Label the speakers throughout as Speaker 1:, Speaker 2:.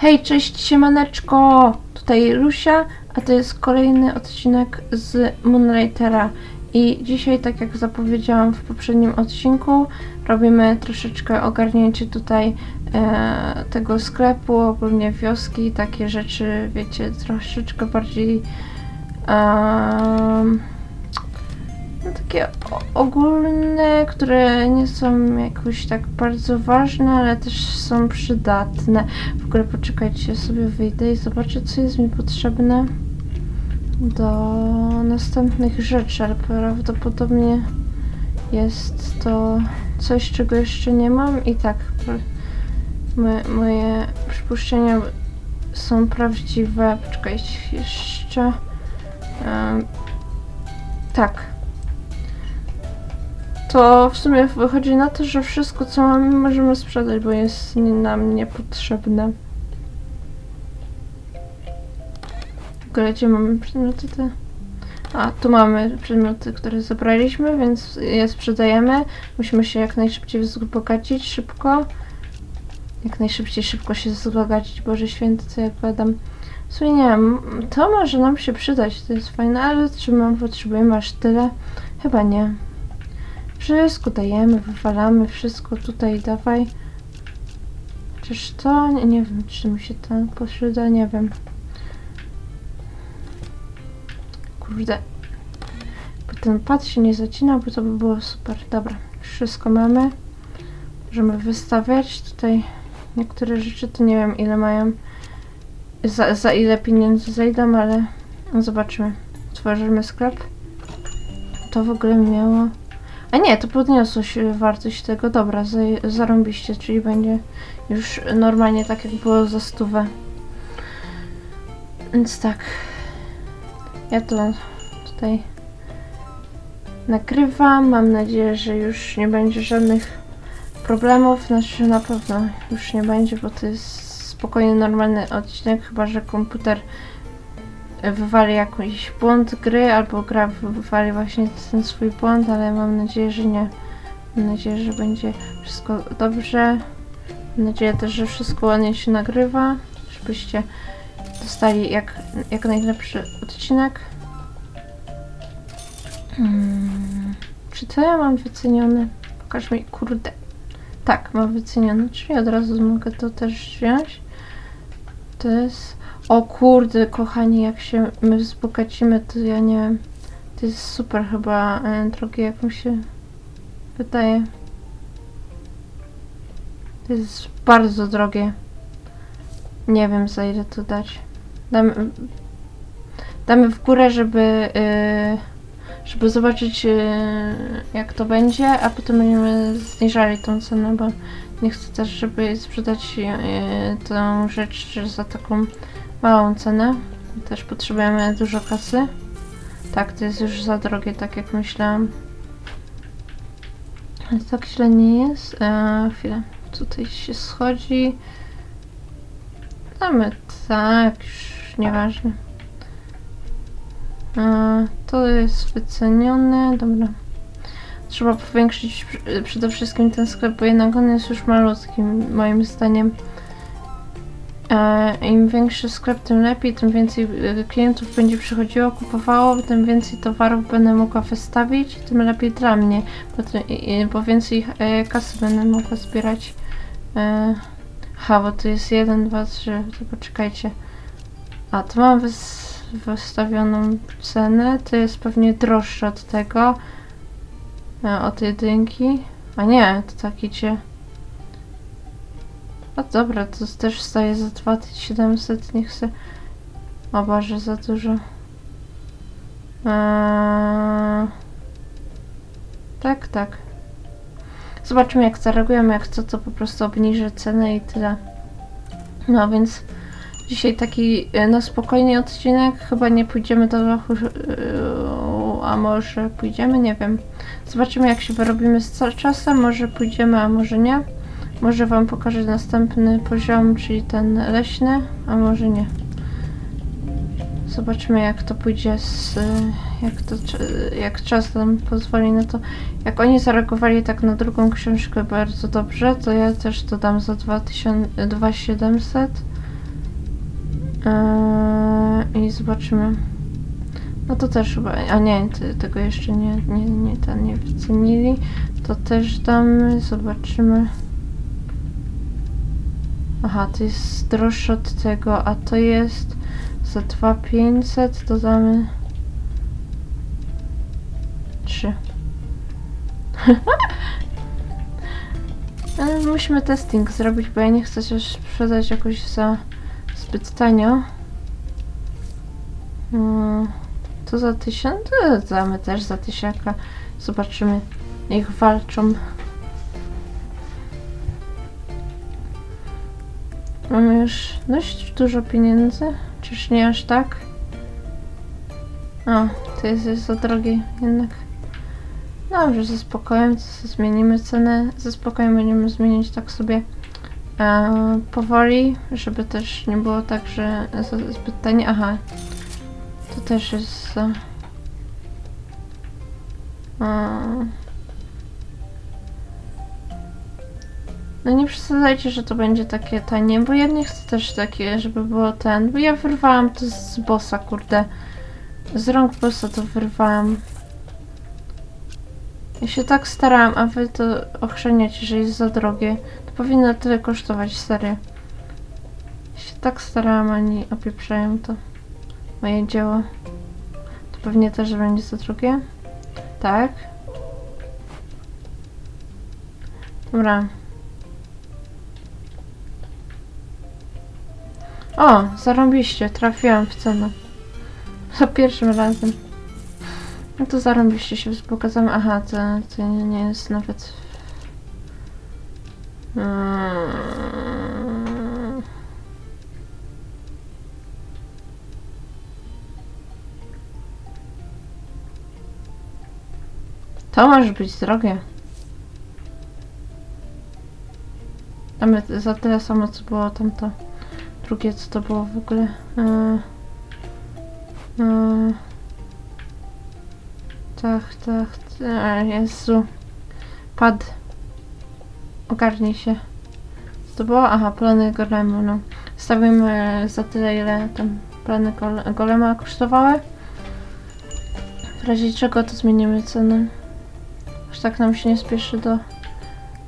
Speaker 1: Hej, cześć, siemaneczko! Tutaj Lusia, a to jest kolejny odcinek z Moonlightera. I dzisiaj, tak jak zapowiedziałam w poprzednim odcinku, robimy troszeczkę ogarnięcie tutaj e, tego sklepu, ogólnie wioski, takie rzeczy, wiecie, troszeczkę bardziej em, no takie ogólne, które nie są jakoś tak bardzo ważne, ale też są przydatne. W ogóle poczekajcie, sobie wyjdę i zobaczę, co jest mi potrzebne do następnych rzeczy, ale prawdopodobnie jest to coś, czego jeszcze nie mam i tak, moje, moje przypuszczenia są prawdziwe. Poczekajcie jeszcze. Em, tak. To w sumie wychodzi na to, że wszystko co mamy możemy sprzedać, bo jest nam niepotrzebne. Ogóle gdzie mamy przedmioty te? A, tu mamy przedmioty, które zebraliśmy, więc je sprzedajemy. Musimy się jak najszybciej wzbogacić, szybko. Jak najszybciej, szybko się wzbogacić, Boże Święty, co ja gadam. W sumie nie wiem, to może nam się przydać, to jest fajne, ale czy my potrzebujemy aż tyle? Chyba nie. Wszystko dajemy, wywalamy, wszystko tutaj dawaj. Czyż to? Nie, nie wiem, czy mi się to przyda, nie wiem. Kurde. Bo ten pad się nie zacina, bo to by było super. Dobra, wszystko mamy. Możemy wystawiać. Tutaj niektóre rzeczy to nie wiem ile mają. Za, za ile pieniędzy zejdą, ale zobaczymy. Tworzymy sklep. To w ogóle miało... A nie, to podniosło się wartość tego. Dobra, za, zarąbiście, czyli będzie już normalnie tak jak było za stówę. Więc tak. Ja to tutaj nagrywam. Mam nadzieję, że już nie będzie żadnych problemów. Znaczy na pewno już nie będzie, bo to jest spokojnie normalny odcinek, chyba że komputer wywali jakiś błąd gry, albo gra wywali właśnie ten swój błąd, ale mam nadzieję, że nie. Mam nadzieję, że będzie wszystko dobrze. Mam nadzieję też, że wszystko ładnie się nagrywa, żebyście dostali jak, jak najlepszy odcinek. Hmm. Czy to ja mam wycenione? Pokaż mi, kurde. Tak, mam wycenione, czyli od razu mogę to też wziąć. To jest... O kurde, kochani, jak się my wzbogacimy, to ja nie. To jest super chyba e, drogie, jak mi się wydaje. To jest bardzo drogie. Nie wiem za ile to dać. Damy, damy w górę, żeby, yy, żeby zobaczyć yy, jak to będzie, a potem będziemy zniżali tą cenę, bo nie chcę też, żeby sprzedać tą rzecz za taką małą cenę. Też potrzebujemy dużo kasy. Tak, to jest już za drogie, tak jak myślałam. Ale tak źle nie jest. Eee, chwilę. Tutaj się schodzi. Damy tak, już nieważne. Eee, to jest wycenione. Dobra. Trzeba powiększyć przede wszystkim ten sklep, bo jednak on jest już malutki, moim zdaniem. E, Im większy sklep, tym lepiej, tym więcej e, klientów będzie przychodziło, kupowało, tym więcej towarów będę mogła wystawić, tym lepiej dla mnie, bo, bo więcej e, kasy będę mogła zbierać. Ha, bo tu jest 1, 2, 3, to poczekajcie. A, tu mam wys, wystawioną cenę, to jest pewnie droższe od tego, od jedynki. A nie, to tak idzie. A dobra, to też staje za 2700, niech se... O Boże, za dużo. Eee... Tak, tak. Zobaczymy jak zareagujemy, jak co to po prostu obniży cenę i tyle. No więc dzisiaj taki na spokojny odcinek. Chyba nie pójdziemy do lochu, e, a może pójdziemy, nie wiem. Zobaczymy jak się wyrobimy z czasem, może pójdziemy, a może nie. Może wam pokażę następny poziom, czyli ten leśny, a może nie. Zobaczymy jak to pójdzie z... jak to... jak czas nam pozwoli na to. Jak oni zareagowali tak na drugą książkę bardzo dobrze, to ja też to dam za 2000 2700. Eee, I zobaczymy. No to też chyba, a nie, te, tego jeszcze nie, nie, nie, ten nie wycenili. To też damy, zobaczymy. Aha, to jest droższe od tego, a to jest za 2500, to damy 3. Ale musimy testing zrobić, bo ja nie chcę się sprzedać jakoś za zbyt tanio. Mm, To za tysiąc? Damy też za tysiaka. Zobaczymy. Niech walczą. Mamy już dość dużo pieniędzy. Czyż nie aż tak? O, to jest, za drogie jednak. Dobrze, ze spokojem zmienimy cenę. Ze spokojem będziemy zmieniać tak sobie e, powoli, żeby też nie było tak, że za- zbyt tanie. Aha, to też jest. E, e, no nie przesadzajcie, że to będzie takie tanie, bo ja nie chcę też takie, żeby było ten, bo ja wyrwałam to z bossa, kurde. Z rąk bossa to wyrwałam. Ja się tak starałam, a wy to ochrzeniacie, że jest za drogie. To powinno tyle kosztować, serio. Ja się tak starałam, a nie to moje dzieło. To pewnie też będzie za drogie. Tak. Dobra. O, zarąbiście, trafiłam w cenę. Za pierwszym razem. No to zarąbiście się wzbogacamy. Aha, to, to nie jest nawet... Mm. To może być drogie. Damy za tyle samo, co było tamto. Drugie, co to było w ogóle. Yy. Yy. Tak, tak, tak. Jezu. Pad. Ogarnij się. Co to było? Aha, plany golemu, no. Stawimy za tyle, ile tam plany gole- golema kosztowały. W razie czego to zmienimy cenę. Aż tak nam się nie spieszy do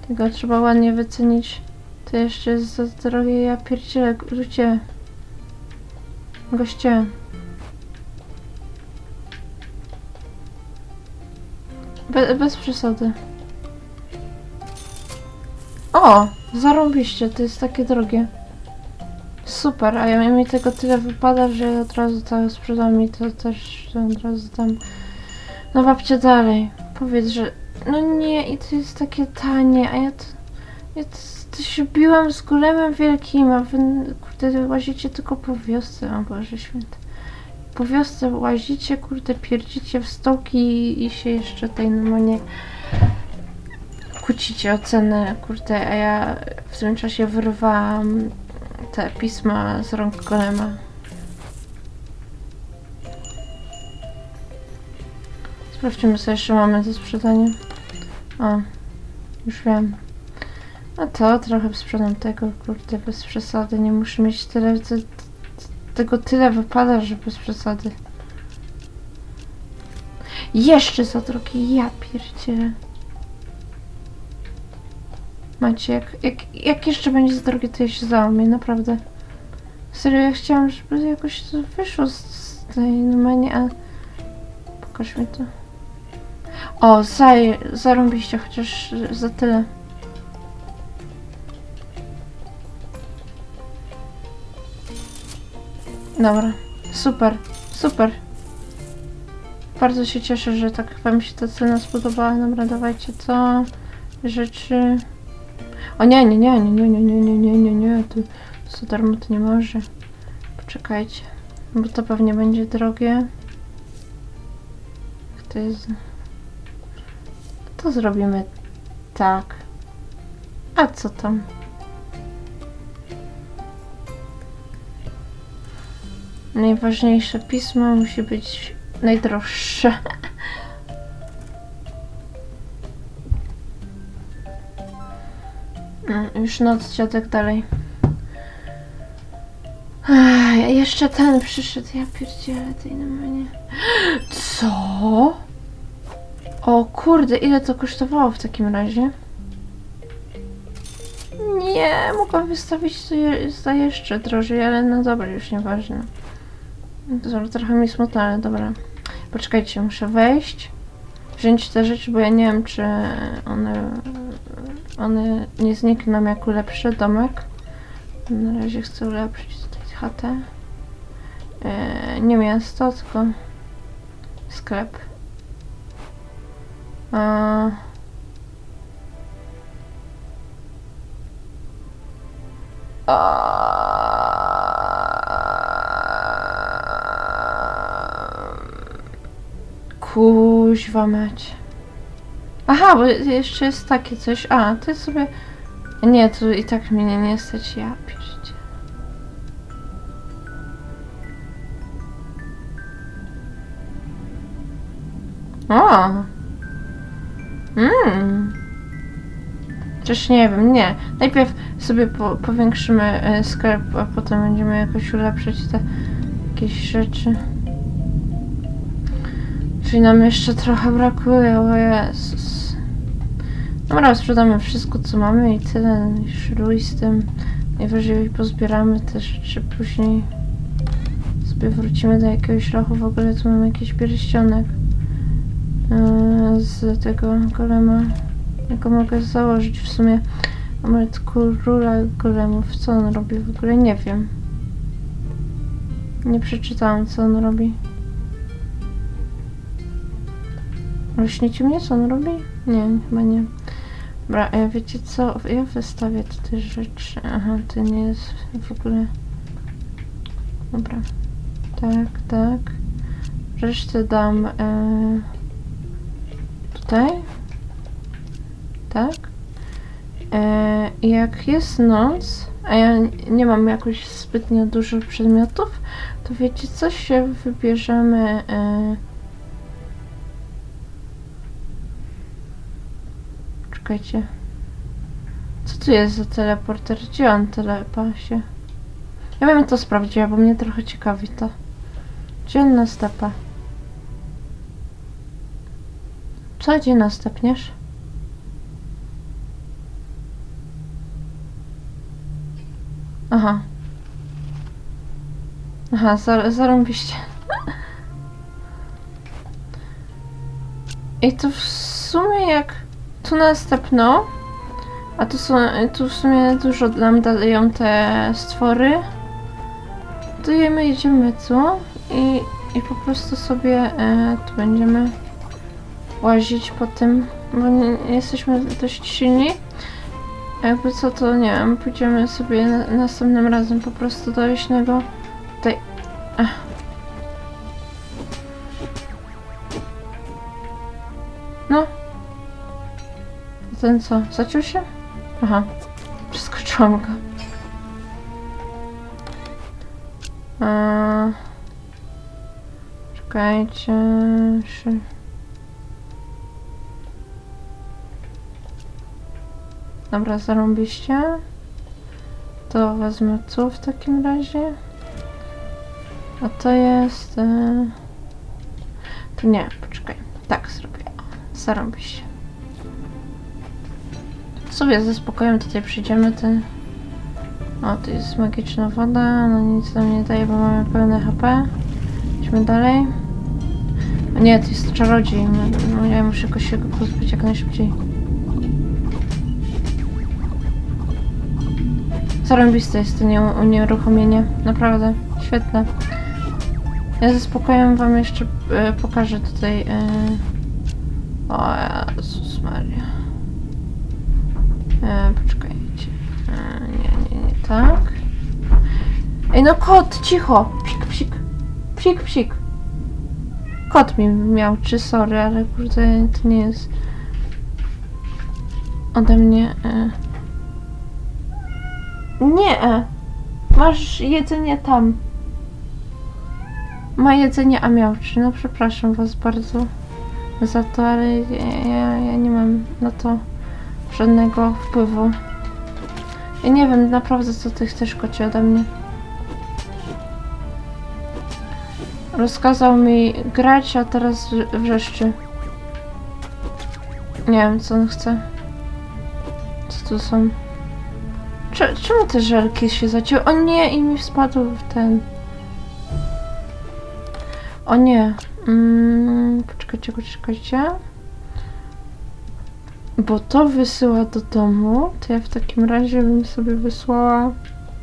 Speaker 1: tego. Trzeba ładnie wycenić. To jeszcze jest za drogie. Ja pierdzielę, ludzie. Goście. Be, bez przesady. O! Zarąbiście, to jest takie drogie. Super, a ja mi tego tyle wypada, że od razu to sprzedam i to też od razu tam. No babcie dalej. Powiedz, że. No nie, i to jest takie tanie, a ja to. Ja to, to się biłam z golemem wielkim, a wy kurde łazicie tylko po wiosce, o Boże święty. Po wiosce łazicie, kurde, pierdzicie w stołki i, i się jeszcze tej normalnie kłócicie o cenę, kurde, a ja w tym czasie wyrwałam te pisma z rąk golema. Sprawdźmy, co jeszcze mamy do sprzedania. O, już wiem. No to trochę sprzedam tego, kurde, bez przesady. Nie muszę mieć tyle, te, tego tyle wypada, że bez przesady. Jeszcze za drogie, ja pierdzielę. Macie, jak, jak, jak jeszcze będzie za drogie, to ja się załamię, naprawdę. Serio, ja chciałam, żeby jakoś to wyszło z, z tej normalnie, a... Pokaż mi to. O, zaj, zarąbiście, chociaż za tyle. Dobra, super, super. Bardzo się cieszę, że tak wam się ta cena spodobała. Dobra, dawajcie to. Rzeczy. O nie, nie, nie, nie, nie, nie, nie, nie, nie, nie, nie. To, to za darmo to nie może. Poczekajcie. Bo to pewnie będzie drogie. To jest? To zrobimy tak. A co tam? Najważniejsze pismo musi być najdroższe. No, już noc dziadek dalej. Ej, jeszcze ten przyszedł, ja pierdzielę tej na mnie. Co? O kurde, ile to kosztowało w takim razie? Nie, mogłam wystawić to za jeszcze drożej, ale no dobra, już nieważne. Trochę mi smutno, ale dobra. Poczekajcie, muszę wejść, wziąć te rzeczy, bo ja nie wiem, czy one, one nie znikną jak ulepszę domek. Na razie chcę ulepszyć tutaj chatę. E, nie miasto, tylko sklep. A... Kuźwa mać. Aha, bo jeszcze jest takie coś. A, to jest sobie... Nie, to i tak mnie nie stać. Ja pierdzie. O! Mmm. Przecież nie wiem, nie. Najpierw sobie po, powiększymy e, sklep, a potem będziemy jakoś ulepszyć te jakieś rzeczy. Czyli nam jeszcze trochę brakuje, o Jezus. Dobra, sprzedamy wszystko co mamy i tyle. Szruj z tym. Najwyżej pozbieramy te rzeczy później. Sobie wrócimy do jakiegoś lochu. W ogóle tu mamy jakiś pierścionek. e, Z tego golema. Jago mogę założyć w sumie. Amulet króla golemów. Co on robi w ogóle? Nie wiem. Nie przeczytałam co on robi. Rośniecie mnie, co on robi? Nie, chyba nie. Dobra, e, wiecie co? Ja wystawię tutaj rzeczy. Aha, to nie jest w ogóle... Dobra. Tak, tak. Resztę dam e, tutaj. Tak. E, jak jest noc, a ja nie mam jakoś zbytnio dużo przedmiotów, to wiecie co? Się wybierzemy... E, Czekajcie. Co tu jest za teleporter? Gdzie on telepa się? Ja bym to sprawdziła, bo mnie trochę ciekawi to. Gdzie on następa? Co, gdzie następniesz? Aha. Aha, zar zarąbiście. I to w sumie jak tu następno, a tu są, tu w sumie dużo nam dają te stwory, my idziemy tu i, i po prostu sobie e, tu będziemy łazić po tym, bo nie, nie jesteśmy dość silni. Jakby co to nie wiem, pójdziemy sobie na, następnym razem po prostu do leśnego tutaj. Ech. Ten co? Zaciął się? Aha. Przeskoczyłam go. Eee, czekajcie. Dobra, zarąbiście. To wezmę tu w takim razie. A to jest... E... To nie, poczekaj. Tak zrobię. Zarąbiście. Sobie ze spokojem tutaj przyjdziemy. Ten... O, tu jest magiczna woda. Ona nic nam nie daje, bo mamy pełne HP. Idźmy dalej. A nie, to jest czarodziej. No, ja muszę jakoś się go pozbyć jak najszybciej. Zarąbiste jest to nie, unieruchomienie. Naprawdę. Świetne. Ja ze spokojem wam jeszcze e, pokażę tutaj... E... O Jezus Maria. E, poczekajcie. E, nie, nie, nie tak. Ej no kot, cicho! Psik, psik. Psik, psik. Kot mi miał, czy sorry, ale kurde, to nie jest ode mnie. E... Nie! e. Masz jedzenie tam. Ma jedzenie, a miał czy No przepraszam was bardzo za to, ale ja, ja nie mam na to żadnego wpływu. Ja nie wiem naprawdę co ty chcesz kocie ode mnie. Rozkazał mi grać, a teraz wrze- wrzeszczy. Nie wiem, co on chce. Co tu są? Cze- czemu te żelki się zacięły? O nie, i mi spadł w ten... O nie. Mm, poczekajcie, poczekajcie. Bo to wysyła do domu, to ja w takim razie bym sobie wysłała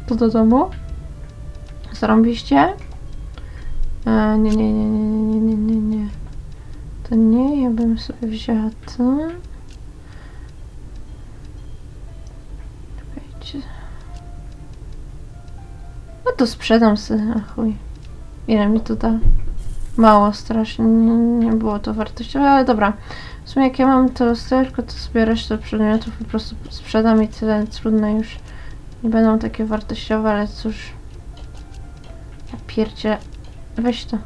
Speaker 1: to do domu. Zarąbiście? E, nie, nie, nie, nie, nie, nie, nie, nie. To nie, ja bym sobie wzięła to. Czekajcie. No to sprzedam sobie, a chuj. Ile mi to da? Mało strasznie, nie, było to wartościowe, ale dobra. W sumie jak ja mam to sterko, to sobie resztę przedmiotów po prostu sprzedam i tyle, trudno już. Nie będą takie wartościowe, ale cóż. Ja pierdzie. Weź to.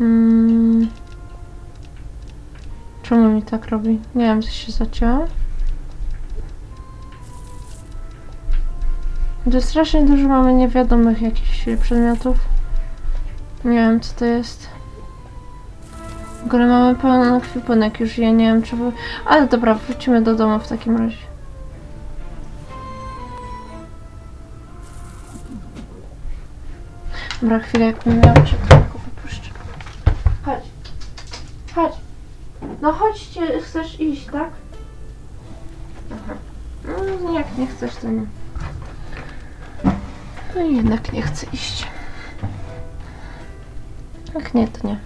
Speaker 1: Mm. Czemu mi tak robi? Nie wiem, co się zacięło. To strasznie dużo mamy niewiadomych jakichś przedmiotów. Nie wiem, co to jest. Ogóle mamy pełen ekwipunek już, ja nie wiem, czy... Ale dobra, wrócimy do domu w takim razie. Dobra, chwilę, jak mi miał to tylko wypuszczę. Chodź. Chodź. No chodźcie, chcesz iść, tak? Aha. No, jak nie chcesz, to nie. No i jednak nie chcę iść. Jak nie, to nie.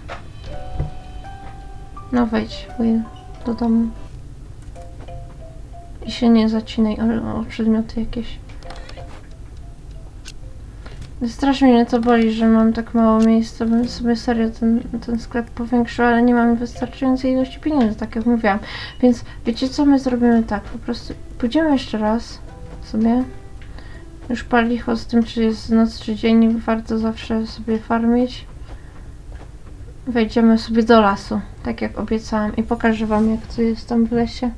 Speaker 1: No wejdź, Will, do domu. I się nie zacinaj o, o przedmioty jakieś. Strasznie mnie to boli, że mam tak mało miejsca, bym sobie serio ten, ten sklep powiększył, ale nie mamy wystarczającej ilości pieniędzy, tak jak mówiłam. Więc wiecie co, my zrobimy tak, po prostu pójdziemy jeszcze raz sobie. Już palicho z tym, czy jest noc, czy dzień, warto zawsze sobie farmić. Wejdziemy sobie do lasu, tak jak obiecałam i pokażę wam jak to jest tam w lesie.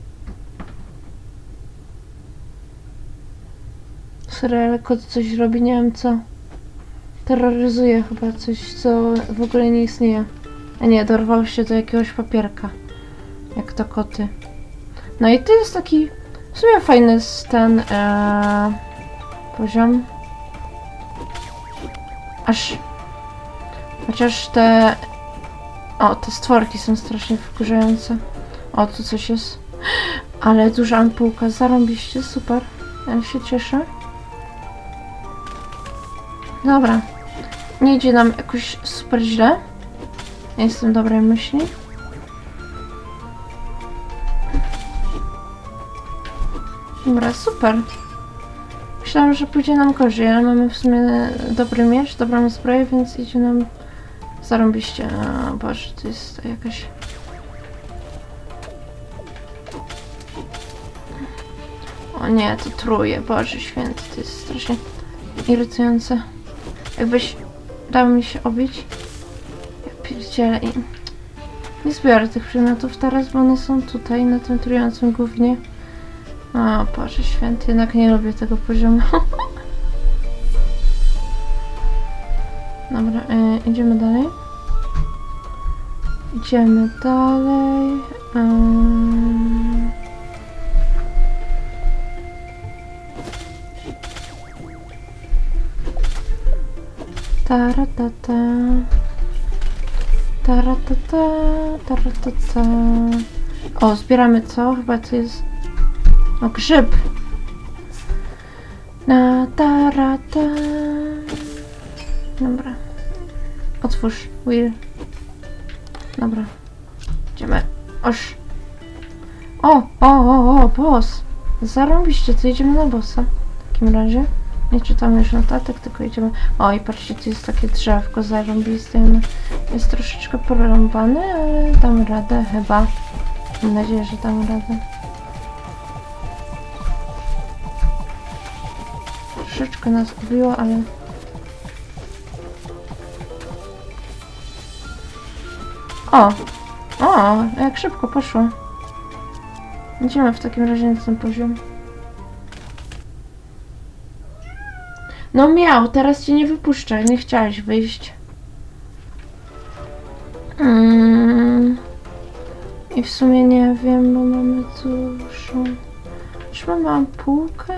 Speaker 1: Serial kot coś robi, nie wiem co. Terroryzuje chyba coś, co w ogóle nie istnieje. A nie, dorwał się do jakiegoś papierka. Jak to koty. No i to jest taki w sumie fajny ten e, poziom. Aż chociaż te o, te stworki są strasznie wkurzające. O, tu coś jest. Ale duża ampułka, zarąbiście, super. Ja się cieszę. Dobra. Nie idzie nam jakoś super źle. Jestem dobrej myśli. Dobra, super. Myślałam, że pójdzie nam gorzej, ale mamy w sumie dobry miecz, dobrą zbroję, więc idzie nam zarąbiście. A, Boże, to jest jakaś... O nie, to truje, Boże święty, to jest strasznie irytujące. Jakbyś dał mi się obić. Ja pierdzielę i... Nie zbiorę tych przedmiotów teraz, bo one są tutaj, na tym trującym głównie. O Boże święty, jednak nie lubię tego poziomu. Dobra, y, idziemy dalej. Idziemy dalej. Ym... Taratata. Taratata. Taratata. O, zbieramy co? Chyba to jest... O, grzyb. Na tarata. Dobra. Otwórz, Will. Dobra. Idziemy. Oż. O, o, o, o, boss. Zarąbiście, to idziemy na bossa. W takim razie. Nie czytamy już notatek, tylko idziemy... O, i patrzcie, tu jest takie drzewko zarąbiste. Jest troszeczkę porąbane, ale damy radę chyba. Mam nadzieję, że damy radę. Troszeczkę nas ubiło, ale... O! O, jak szybko poszło. Idziemy w takim razie na ten poziom. No miał, teraz cię nie wypuszczę. Nie chciałeś wyjść. Mm. I w sumie nie wiem, bo mamy dużo. Czy mamy ampułkę?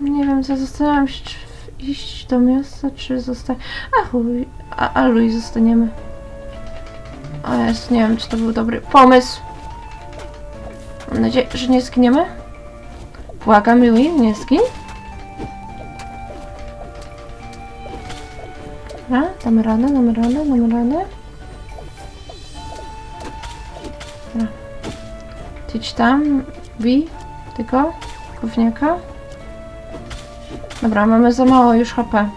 Speaker 1: Nie wiem, zastanawiam się, czy iść do miasta, czy zostać. A chuj, a, a Luj zostaniemy. O jest, nie wiem, czy to był dobry pomysł. Mam nadzieję, że nie zginiemy. Błagam, Louis, nie zgin. Dobra, damy radę, damy radę, damy radę. Dobra. Idź tam, bij tego gówniaka. Dobra, mamy za mało już HP.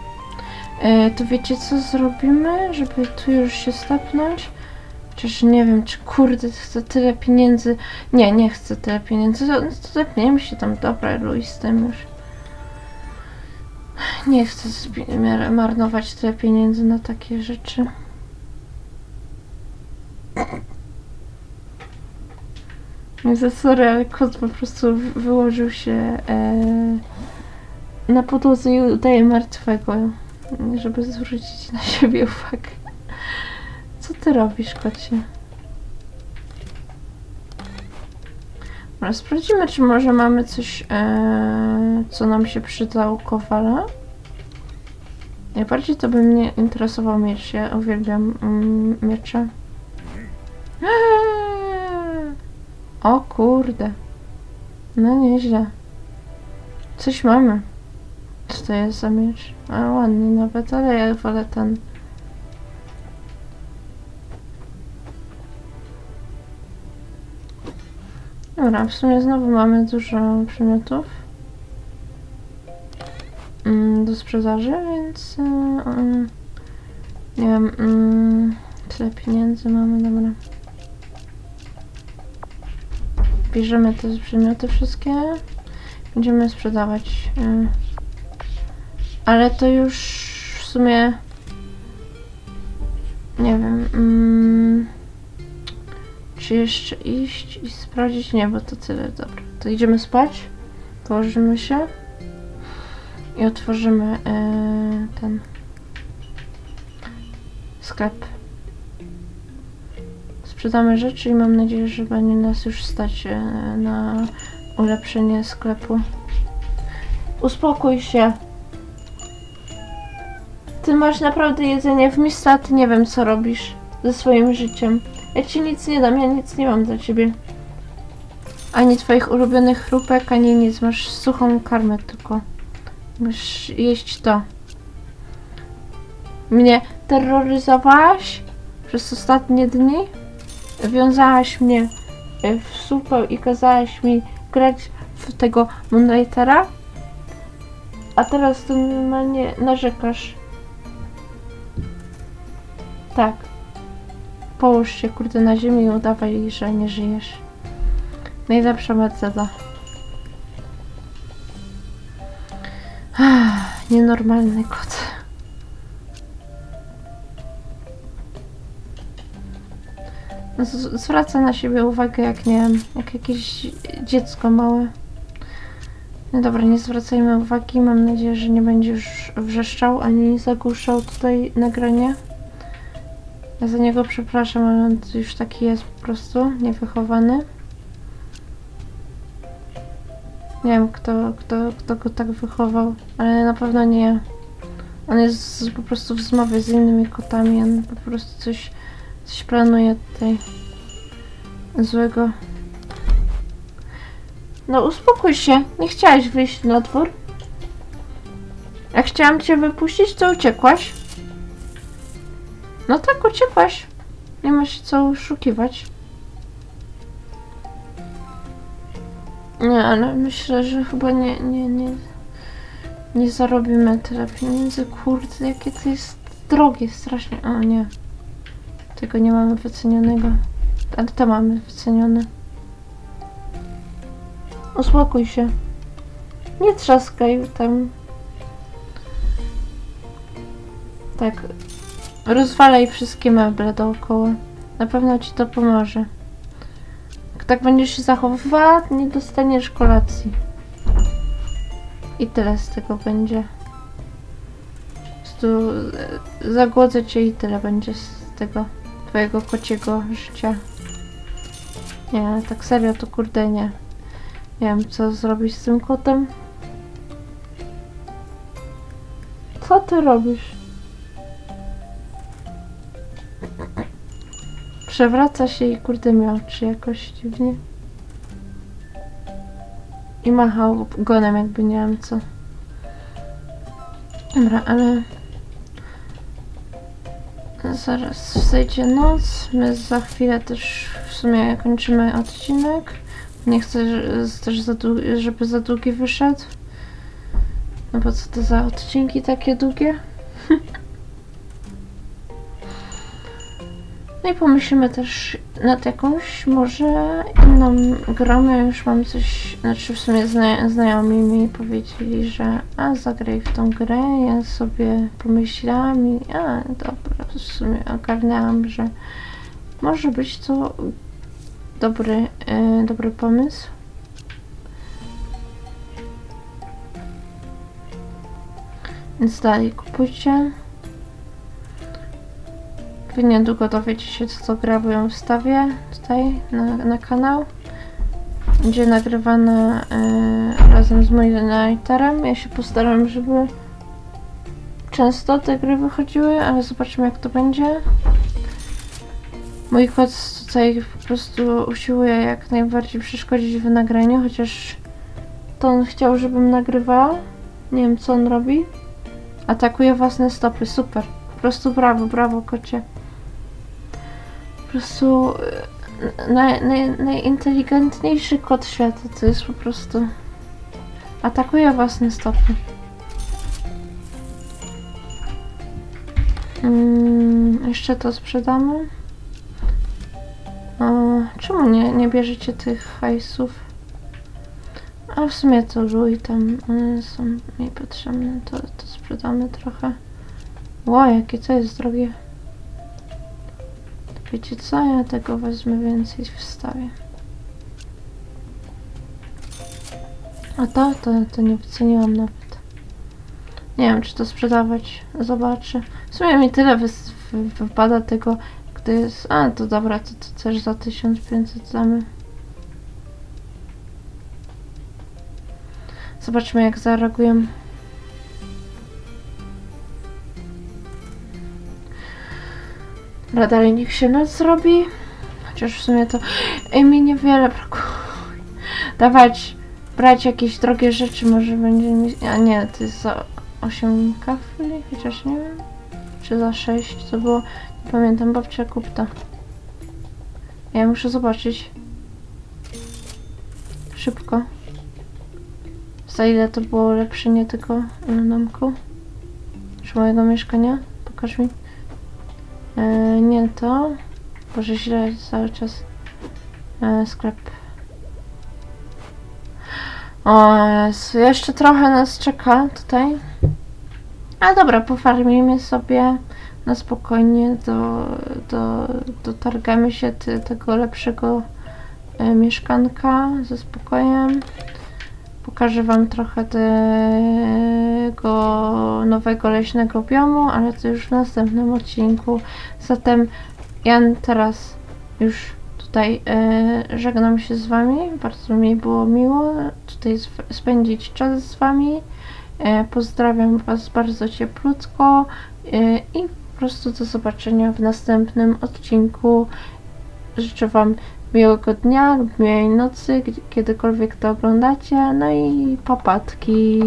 Speaker 1: Yy, to wiecie co zrobimy, żeby tu już się stopnąć? Chociaż nie wiem, czy kurde chcę tyle pieniędzy. Nie, nie chcę tyle pieniędzy. To, to zepniemy się tam. Dobra, Luis, z tym już. Nie chcę marnować tyle pieniędzy na takie rzeczy. Nie za sorry, ale kot po prostu wy- wyłożył się e, na podłodze i udaje martwego, żeby zwrócić na siebie uwagę. Ty robisz, kocie? Dobra, sprawdzimy, czy może mamy coś, e, co nam się przydało kowala. Najbardziej to by mnie interesował miecz. Ja uwielbiam mm, miecze. Eee! O kurde. No nieźle. Coś mamy. Co to jest za miecz? A ładny nawet, ale ja wolę ten. Dobra, w sumie znowu mamy dużo przedmiotów mm, do sprzedaży, więc e, mm, nie wiem, mm, tyle pieniędzy mamy, dobra. Bierzemy te przedmioty wszystkie, będziemy sprzedawać. e. Ale to już w sumie nie wiem. Czy jeszcze iść i sprawdzić? Nie, bo to tyle. Dobra. To idziemy spać. Położymy się. I otworzymy e, ten sklep. Sprzedamy rzeczy i mam nadzieję, że będzie nas już stać e, na ulepszenie sklepu. Uspokój się. Ty masz naprawdę jedzenie w misce, a ty nie wiem co robisz ze swoim życiem. Ja ci nic nie dam, ja nic nie mam dla ciebie. Ani twoich ulubionych chrupek, ani nic. Masz suchą karmę tylko. Musisz jeść to. Mnie terroryzowałaś przez ostatnie dni. Wiązałaś mnie e, w supę i kazałaś mi grać w tego Moonlightera. A teraz to normalnie narzekasz. Tak. Połóż się kurde na ziemi i udawaj, że nie żyjesz. Najlepsza metoda. Ah, Nienormalny kot. Z- Zwraca na siebie uwagę jak nie wiem, jak jakieś dziecko małe. No dobra, nie zwracajmy uwagi. Mam nadzieję, że nie będzie już wrzeszczał ani zagłuszał tutaj nagranie. Ja za niego przepraszam, ale on już taki jest po prostu, niewychowany. Nie wiem, kto, kto, kto go tak wychował, ale na pewno nie. On jest po prostu w zmowie z innymi kotami, on po prostu coś, coś planuje tutaj złego. No uspokój się, nie chciałaś wyjść na dwór. Jak chciałam cię wypuścić, to uciekłaś. No tak, uciekłaś. Nie ma się co oszukiwać. Nie, ale myślę, że chyba nie, nie, nie, nie zarobimy tyle pieniędzy. Kurde, jakie to jest drogie strasznie. O nie. Tego nie mamy wycenionego. Ale to mamy wycenione. Uspokój się. Nie trzaskaj tam. Tak. Rozwalaj wszystkie meble dookoła. Na pewno ci to pomoże. Jak tak będziesz się zachowywała, nie dostaniesz kolacji. I tyle z tego będzie. Po prostu e, zagłodzę cię i tyle będzie z tego twojego kociego życia. Nie, tak serio to kurde nie. Nie wiem co zrobić z tym kotem. Co ty robisz? Przewraca się i kurde mi oczy jakoś dziwnie. I machał gonem jakby nie wiem co. Dobra, ale... Zaraz wzejdzie noc. My za chwilę też w sumie kończymy odcinek. Nie chcę też żeby za długi wyszedł. No bo co to za odcinki takie długie? No i pomyślimy też nad jakąś może inną grą. Ja już mam coś, znaczy w sumie zna, znajomi mi powiedzieli, że a zagraj w tą grę. Ja sobie pomyślałam i a dobra, w sumie ogarnęłam, że może być to dobry, e, dobry pomysł. Więc dalej kupujcie. Wy niedługo dowiecie się co to gra, bo ją wstawię tutaj na, na kanał. Będzie nagrywana e, razem z moim lighterem. Ja się postaram, żeby często te gry wychodziły, ale zobaczymy jak to będzie. Mój kot tutaj po prostu usiłuje jak najbardziej przeszkodzić w nagraniu, chociaż to on chciał, żebym nagrywała. Nie wiem co on robi. Atakuje własne stopy, super. Po prostu brawo, brawo kocie. Prostu e, naj, naj, najinteligentniejszy kot świata to jest po prostu. Atakuje własne stopy. Mm, jeszcze to sprzedamy. O, czemu nie, nie bierzecie tych hajsów? A w sumie to żuj tam one są mi potrzebne, to, to sprzedamy trochę. Ło, jakie to jest drogie. Wiecie co, ja tego wezmę więcej wstawię. A to, to, to nie wyceniłam nawet. Nie wiem, czy to sprzedawać. Zobaczę. W sumie mi tyle wys- wy- wypada tego, gdy jest... A, to dobra, to, to też za 1500 damy. Zobaczmy, jak zareagują. Dobra, dalej niech się noc zrobi. Chociaż w sumie to... Ej, mi niewiele brakuje. Dawać, brać jakieś drogie rzeczy, może będzie mi... A nie, to jest za 8 kafli, chociaż nie wiem. Czy za 6 to było... Nie pamiętam, babcia kup to. Ja muszę zobaczyć. Szybko. Za ile to było ulepszenie tego domku? Czy mojego mieszkania? Pokaż mi. E, nie to. Boże, źle cały czas. E, sklep. O, Jezu, jeszcze trochę nas czeka tutaj. A dobra, pofarmimy sobie na spokojnie, do, do, dotargamy się te, tego lepszego e, mieszkanka ze spokojem. Pokażę Wam trochę tego nowego leśnego biomu, ale to już w następnym odcinku. Zatem ja teraz już tutaj e, żegnam się z Wami. Bardzo mi było miło tutaj sp- spędzić czas z Wami. E, pozdrawiam Was bardzo cieplutko e, i po prostu do zobaczenia w następnym odcinku. Życzę Wam miłego dnia lub miłej nocy, kiedykolwiek to oglądacie. No i papatki.